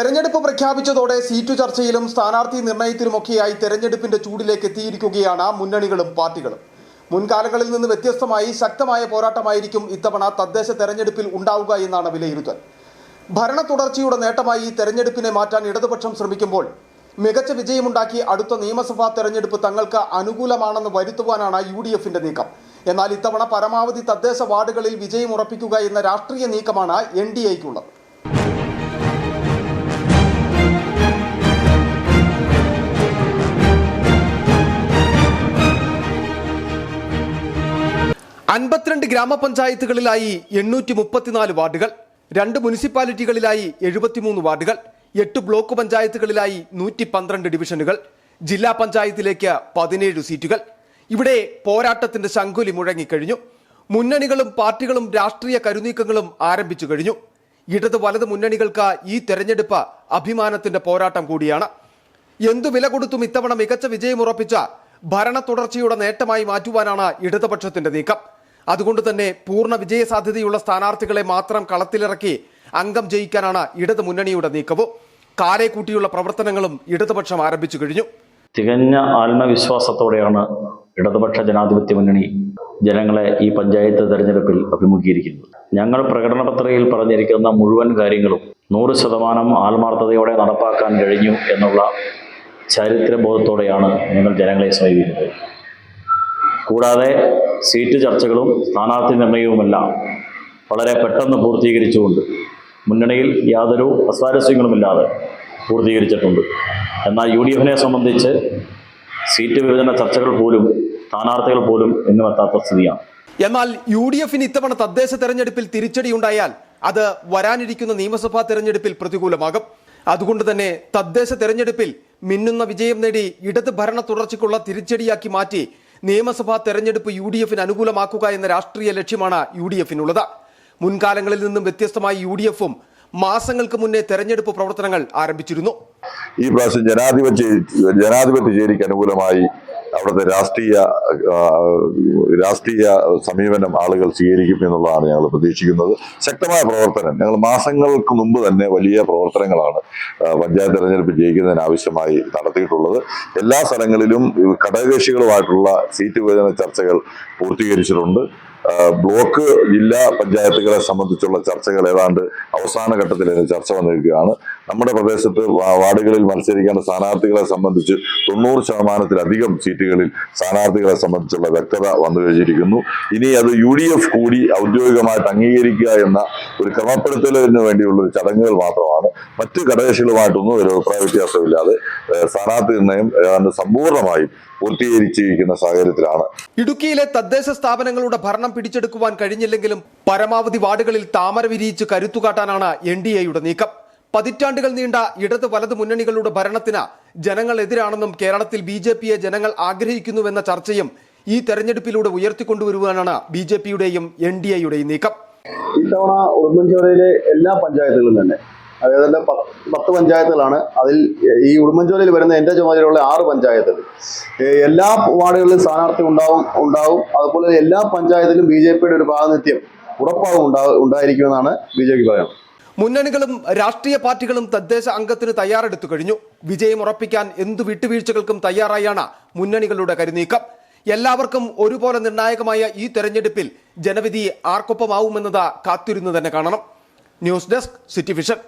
തെരഞ്ഞെടുപ്പ് പ്രഖ്യാപിച്ചതോടെ സീറ്റു ചർച്ചയിലും സ്ഥാനാർത്ഥി നിർണയത്തിലുമൊക്കെയായി തെരഞ്ഞെടുപ്പിന്റെ ചൂടിലേക്ക് എത്തിയിരിക്കുകയാണ് മുന്നണികളും പാർട്ടികളും. മുൻകാലങ്ങളിൽ നിന്ന് വ്യത്യസ്തമായി ശക്തമായ പോരാട്ടമായിരിക്കും ഇത്തവണ തദ്ദേശ തെരഞ്ഞെടുപ്പിൽ ഉണ്ടാവുക എന്നാണ് വിലയിരുത്തൽ. ഭരണ തുടർച്ചയുടെ നേട്ടമായി തെരഞ്ഞെടുപ്പിനെ മാറ്റാൻ ഇടതുപക്ഷം ശ്രമിക്കുമ്പോൾ മികച്ച വിജയമുണ്ടാക്കി അടുത്ത നിയമസഭാ തെരഞ്ഞെടുപ്പ് തങ്ങൾക്ക് അനുകൂലമാണെന്ന് വരുത്തുവാനാണ് യു ഡി എഫിന്റെ നീക്കം. എന്നാൽ ഇത്തവണ പരമാവധി തദ്ദേശ വാർഡുകളിൽ വിജയം ഉറപ്പിക്കുക എന്ന രാഷ്ട്രീയ നീക്കമാണ് എൻ ഡി എക്കുള്ളത് അൻപത്തിരണ്ട് ഗ്രാമപഞ്ചായത്തുകളിലായി എണ്ണൂറ്റി മുപ്പത്തിനാല് വാർഡുകൾ രണ്ട് മുനിസിപ്പാലിറ്റികളിലായി എഴുപത്തിമൂന്ന് വാർഡുകൾ എട്ട് ബ്ലോക്ക് പഞ്ചായത്തുകളിലായി നൂറ്റി പന്ത്രണ്ട് ഡിവിഷനുകൾ ജില്ലാ പഞ്ചായത്തിലേക്ക് പതിനേഴ് സീറ്റുകൾ. ഇവിടെ പോരാട്ടത്തിന്റെ ശങ്കുലി മുഴങ്ങിക്കഴിഞ്ഞു. മുന്നണികളും പാർട്ടികളും രാഷ്ട്രീയ കരുനീക്കങ്ങളും ആരംഭിച്ചു കഴിഞ്ഞു. ഇടത് വലത് മുന്നണികൾക്ക് ഈ തെരഞ്ഞെടുപ്പ് അഭിമാനത്തിന്റെ പോരാട്ടം കൂടിയാണ്. എന്തു വില കൊടുത്തും ഇത്തവണ മികച്ച വിജയമുറപ്പിച്ച ഭരണ തുടർച്ചയുടെ നേട്ടമായി മാറ്റുവാനാണ് ഇടതുപക്ഷത്തിന്റെ നീക്കം. അതുകൊണ്ട് തന്നെ പൂർണ വിജയ സാധ്യതയുള്ള സ്ഥാനാർത്ഥികളെ മാത്രം കളത്തിലിറക്കി അംഗം ജയിക്കാനാണ് ഇടത് മുന്നണിയുടെ നീക്കവും. കാരെ കൂട്ടിയുള്ള പ്രവർത്തനങ്ങളും ഇടതുപക്ഷം ആരംഭിച്ചു കഴിഞ്ഞു. തികഞ്ഞ ആത്മവിശ്വാസത്തോടെയാണ് ഇടതുപക്ഷ ജനാധിപത്യ മുന്നണി ജനങ്ങളെ ഈ പഞ്ചായത്ത് തെരഞ്ഞെടുപ്പിൽ അഭിമുഖീകരിക്കുന്നത്. ഞങ്ങൾ പ്രകടന പത്രികയിൽ പറഞ്ഞിരിക്കുന്ന മുഴുവൻ കാര്യങ്ങളും നൂറ് ശതമാനം ആത്മാർത്ഥതയോടെ നടപ്പാക്കാൻ കഴിഞ്ഞു എന്നുള്ള ചരിത്രബോധത്തോടെയാണ് ഞങ്ങൾ ജനങ്ങളെ സമീപിക്കുന്നത്. കൂടാതെ സീറ്റ് ചർച്ചകളും സ്ഥാനാർത്ഥി നിർണയവുമെല്ലാം വളരെ പെട്ടെന്ന് പൂർത്തീകരിച്ചുകൊണ്ട് മുന്നണിയിൽ യാതൊരു അസ്വാരസ്യങ്ങളുമില്ലാതെ പൂർത്തീകരിച്ചിട്ടുണ്ട്. എന്നാൽ യു ഡി എഫിനെ സംബന്ധിച്ച് സീറ്റ് വിഭജന ചർച്ചകൾ പോലും സ്ഥാനാർത്ഥികൾ പോലും എന്നും എത്താത്ത സ്ഥിതിയാണ്. എന്നാൽ യു ഡി എഫിന് ഇത്തവണ തദ്ദേശ തെരഞ്ഞെടുപ്പിൽ തിരിച്ചടിയുണ്ടായാൽ അത് വരാനിരിക്കുന്ന നിയമസഭാ തെരഞ്ഞെടുപ്പിൽ പ്രതികൂലമാകും. അതുകൊണ്ട് തന്നെ തദ്ദേശ തെരഞ്ഞെടുപ്പിൽ മിന്നുന്ന വിജയം നേടി ഇടത് ഭരണ തുടർച്ചയ്ക്കുള്ള തിരിച്ചടിയാക്കി മാറ്റി നിയമസഭാ തെരഞ്ഞെടുപ്പ് യു ഡി എഫിന് അനുകൂലമാക്കുക എന്ന രാഷ്ട്രീയ ലക്ഷ്യമാണ് യു ഡി എഫിനുള്ളത് മുൻകാലങ്ങളിൽ നിന്നും വ്യത്യസ്തമായി യു ഡി എഫും മാസങ്ങൾക്ക് മുന്നേ തെരഞ്ഞെടുപ്പ് പ്രവർത്തനങ്ങൾ ആരംഭിച്ചിരുന്നു. ഈ പ്രാവശ്യം ജനാധിപത്യ ജനാധിപത്യ ചേരിക്ക് അനുകൂലമായി അവിടുത്തെ രാഷ്ട്രീയ രാഷ്ട്രീയ സമീപനം ആളുകൾ സ്വീകരിക്കും എന്നുള്ളതാണ് ഞങ്ങൾ പ്രതീക്ഷിക്കുന്നത്. ശക്തമായ പ്രവർത്തനം. ഞങ്ങൾ മാസങ്ങൾക്ക് മുമ്പ് തന്നെ വലിയ പ്രവർത്തനങ്ങളാണ് പഞ്ചായത്ത് തെരഞ്ഞെടുപ്പ് ജയിക്കുന്നതിന് ആവശ്യമായി നടത്തിയിട്ടുള്ളത്. എല്ലാ സ്ഥലങ്ങളിലും ഘടകകക്ഷികളുമായിട്ടുള്ള സീറ്റ് വിഭജന ചർച്ചകൾ പൂർത്തീകരിച്ചിട്ടുണ്ട്. ബ്ലോക്ക് ജില്ലാ പഞ്ചായത്തുകളെ സംബന്ധിച്ചുള്ള ചർച്ചകൾ ഏതാണ്ട് അവസാന ഘട്ടത്തിൽ ചർച്ച വന്നിരിക്കുകയാണ്. നമ്മുടെ പ്രദേശത്ത് വാർഡുകളിൽ മത്സരിക്കേണ്ട സ്ഥാനാർത്ഥികളെ സംബന്ധിച്ച് തൊണ്ണൂറ് ശതമാനത്തിലധികം സീറ്റുകളിൽ സ്ഥാനാർത്ഥികളെ സംബന്ധിച്ചുള്ള വ്യക്തത വന്നു കഴിഞ്ഞിരിക്കുന്നു. ഇനി അത് യു ഡി എഫ് കൂടി ഔദ്യോഗികമായിട്ട് അംഗീകരിക്കുക എന്ന ഒരു ക്രമപ്പെടുത്തലിന് വേണ്ടിയുള്ള ചടങ്ങുകൾ മാത്രമാണ്. മറ്റ് ഘടകകക്ഷികളുമായിട്ടൊന്നും ഒരു അഭിപ്രായ വ്യത്യാസമില്ലാതെ സ്ഥാനാർത്ഥി നിർണയം ഏതാണ്ട് സമ്പൂർണമായും പൂർത്തീകരിച്ചിരിക്കുന്ന സാഹചര്യത്തിലാണ്. ഇടുക്കിയിലെ തദ്ദേശ സ്ഥാപനങ്ങളുടെ ഭരണം പിടിച്ചെടുക്കുവാൻ കഴിഞ്ഞില്ലെങ്കിലും പരമാവധി വാർഡുകളിൽ താമര വിരിയിച്ച് കരുത്തുകാട്ടാനാണ് എൻ ഡി എയുടെ നീക്കം. പതിറ്റാണ്ടുകൾ നീണ്ട ഇടത് വലത് മുന്നണികളുടെ ഭരണത്തിന് ജനങ്ങൾ എതിരാണെന്നും കേരളത്തിൽ ബി ജെ പിയെ ജനങ്ങൾ ആഗ്രഹിക്കുന്നുവെന്ന ചർച്ചയും ഈ തെരഞ്ഞെടുപ്പിലൂടെ ഉയർത്തിക്കൊണ്ടുവരുവാനാണ് ബി ജെ പിയുടെയും എൻ ഡി എയുടെയും നീക്കം. ഇത്തവണ ഉടുമ്പൻചോലയിലെ എല്ലാ പഞ്ചായത്തുകളും തന്നെ അതായത് പത്ത് പഞ്ചായത്തുകളാണ്. അതിൽ ഈ ഉടുമ്പൻചോലയിൽ വരുന്ന എന്റെ ചുമതലയുള്ള ആറ് പഞ്ചായത്തുകൾ. എല്ലാ വാർഡുകളിലും സ്ഥാനാർത്ഥി ഉണ്ടാവും ഉണ്ടാവും. അതുപോലെ എല്ലാ പഞ്ചായത്തിലും ബി ജെ പിയുടെ ഒരു പ്രാതിനിധ്യം ഉറപ്പാവും ഉണ്ടാ ഉണ്ടായിരിക്കുമെന്നാണ് ബി ജെ പി പറയുന്നത്. മുന്നണികളും രാഷ്ട്രീയ പാർട്ടികളും തദ്ദേശ അംഗത്തിന് തയ്യാറെടുത്തു കഴിഞ്ഞു. വിജയം ഉറപ്പിക്കാൻ എന്തു വിട്ടുവീഴ്ചകൾക്കും തയ്യാറായാണ് മുന്നണികളുടെ കരുനീക്കം. എല്ലാവർക്കും ഒരുപോലെ നിർണായകമായ ഈ തെരഞ്ഞെടുപ്പിൽ ജനവിധി ആർക്കൊപ്പമാവുമെന്നത് കാത്തിരുന്നു തന്നെ കാണണം. News desk city vision.